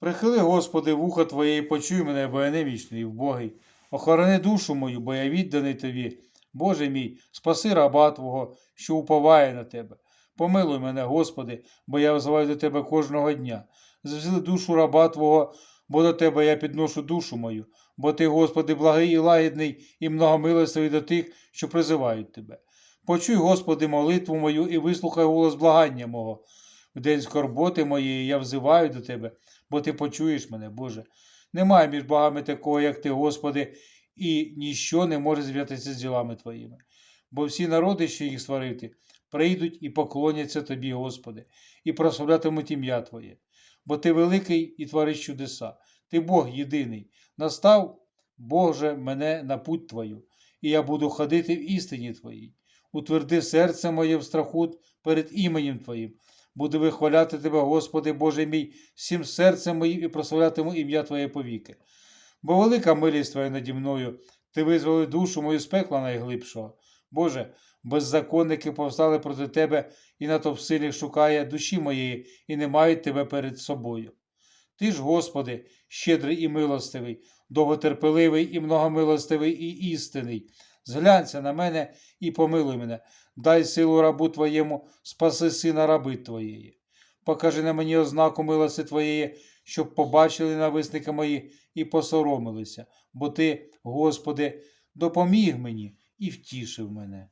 Прихили, Господи, вухо Твоє і почуй мене, бо я немічний і вбогий. Охорони душу мою, бо я відданий Тобі. Боже мій, спаси раба Твого, що уповає на Тебе. Помилуй мене, Господи, бо я взиваю до Тебе кожного дня. Звізли душу раба Твого, бо до Тебе я підношу душу мою, бо Ти, Господи, благий і лагідний, і многомилостивий до тих, що призивають Тебе. Почуй, Господи, молитву мою і вислухай голос благання мого. В день скорботи моєї я взиваю до Тебе, бо Ти почуєш мене, Боже. Немає між богами такого, як Ти, Господи, і ніщо не може зв'язатися з ділами Твоїми. Бо всі народи, що їх створив прийдуть і поклоняться Тобі, Господи, і прославлятимуть ім'я Твоє. Бо Ти великий і твориш чудеса. Ти Бог єдиний. Настав, Боже, мене на путь Твою, і я буду ходити в істині Твоїй. Утверди серце моє в страху перед іменем Твоїм. Буду вихваляти Тебе, Господи, Боже мій, всім серцем моїм і прославлятиму ім'я Твоє повіки. Бо велика милість Твоя наді мною, Ти визволив душу мою з пекла найглибшого. Боже, беззаконники повстали проти Тебе, і натовпсилих шукає душі моєї, і не мають Тебе перед собою. Ти ж, Господи, щедрий і милостивий, довготерпеливий і многомилостивий і істинний. Зглянься на мене і помилуй мене, дай силу рабу Твоєму, спаси сина раби Твоєї. Покажи на мені ознаку милости Твоєї, щоб побачили нависники мої і посоромилися, бо Ти, Господи, допоміг мені і втішив мене.